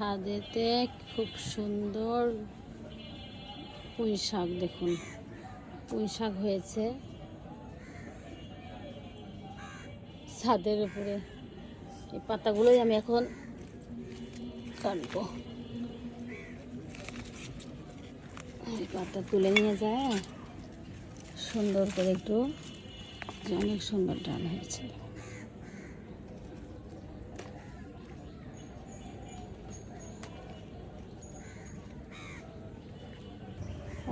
ছাদেতে খুব সুন্দর পুঁই শাক দেখুন। পুঁই শাক হয়েছে। ছাদের উপরে। এই পাতাগুলোই আমি এখন কাটবো। পাতা তুলে নিয়ে যায়। সুন্দর করে একটু অনেক সুন্দর ডাল হয়েছে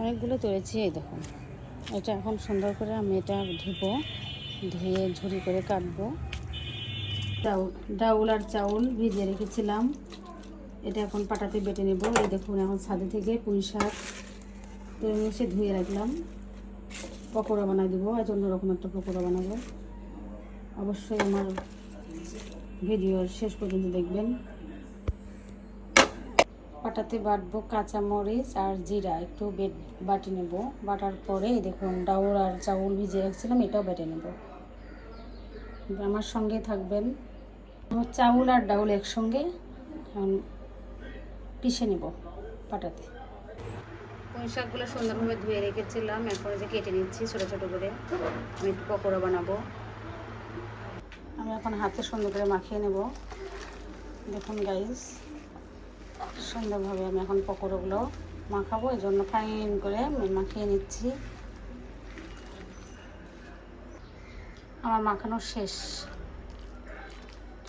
অনেকগুলো তুলেছি, এই দেখুন এটা এখন সুন্দর করে আমি এটা ধুবো, ধুয়ে ঝুরি করে কাটবো। ডাউল ডাউল আর চাউল ভিজিয়ে রেখেছিলাম। এটা এখন পাটাতে বেটে নেব। এই দেখুন, এখন ছাদে থেকে পুঁই শাক তরমুজে ধুয়ে রাখলাম। পকোড়া বানাই দেবো আজ অন্যরকম একটা পকোড়া বানাবো। অবশ্যই আমার ভিডিওর শেষ পর্যন্ত দেখবেন। পাটাতে বাটবো কাঁচা মরিচ আর জিরা একটু বেট বাটি নেব। বাটার পরে দেখুন ডাউল আর চাউল ভিজিয়ে রাখছিলাম এটাও বেটে নেব। আমার সঙ্গে থাকবেন। চাউল আর ডাউল একসঙ্গে এখন পিষে নেব পাটাতে পুঁই শাকগুলো সুন্দরভাবে ধুয়ে রেখেছিলাম এরপরে যে কেটে নিচ্ছি ছোটো ছোটো করে আমি একটু পকোড়া বানাবো। আমি এখন হাতে সুন্দর করে মাখিয়ে নেব। দেখুন গাইস সুন্দরভাবে আমি এখন পকোড়াগুলো মাখাবো এই জন্য ফাইন করে মাখিয়ে নিচ্ছি। আমার মাখানো শেষ।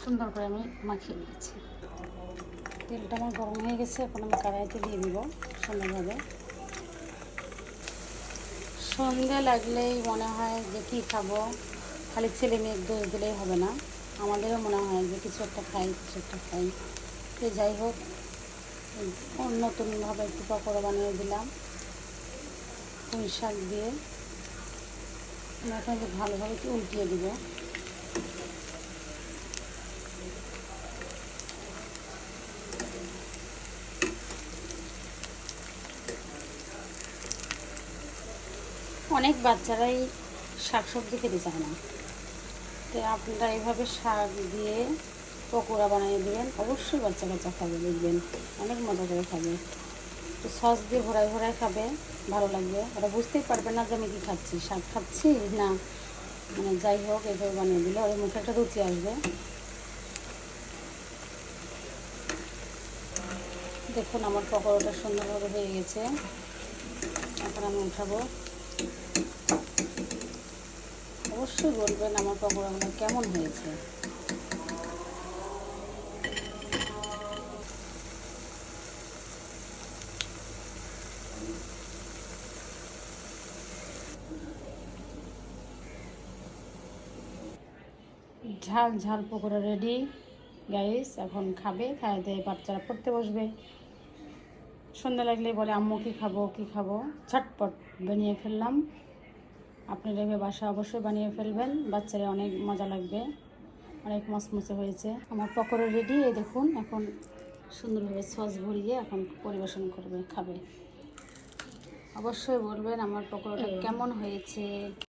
সুন্দর করে আমি মাখিয়ে নিয়েছি। তেলটা আমার গরম হয়ে গেছে, এখন আমি কড়াইতে দিয়ে দিব সুন্দরভাবে। সন্ধে লাগলেই মনে হয় যে কী খাব? খালি ছেলে মেয়ের দোষ দিলেই হবে না। আমাদেরও মনে হয় যে কিছু একটা খাই, কিছু একটা খাই। তো যাই হোক নতুনভাবে একটু পকোড়া বানিয়ে দিলাম। পুঁই শাক দিয়ে। এখন ভালোভাবে উল্টিয়ে দিব। অনেক বাচ্চারাই শাক সবজি খেতে চায় না। তো আপনারা এইভাবে শাক দিয়ে পকোড়া বানিয়ে দেবেন, অবশ্যই বাচ্চা কাচ্চা খাবে, দেখবেন অনেক মজা করে খাবে। তো সস দিয়ে ভরাই ভরাই খাবে, ভালো লাগবে। ওরা বুঝতেই পারবে না যে আমি কী খাচ্ছি, শাক খাচ্ছি না? মানে যাই হোক এইভাবে বানিয়ে দিলে ওর মুখে একটা রুচি আসবে। দেখুন আমার পকোড়াটা সুন্দরভাবে হয়ে গেছে। এখন আমি উঠাবো। অবশ্যই বলবেন আমার পকোড়াগুলো কেমন হয়েছে। ঝাল ঝাল পকোড়া রেডি গাইস এখন খাবে খাইয়ে দিয়ে বাচ্চারা পড়তে বসবে। সন্ধ্যা লাগলে বলে, আম্মু, কী খাব কী খাব? ছটপট বানিয়ে ফেললাম। আপনি রেবে বাসা অবশ্যই বানিয়ে ফেলবেন। বাচ্চারা অনেক মজা লাগবে। অনেক মচমচে হয়েছে। আমার পকোড়া রেডি এই দেখুন, এখন সুন্দরভাবে সস ভরিয়ে এখন পরিবেশন করবে, খাবে। অবশ্যই বলবেন আমার পকোড়াটা কেমন হয়েছে?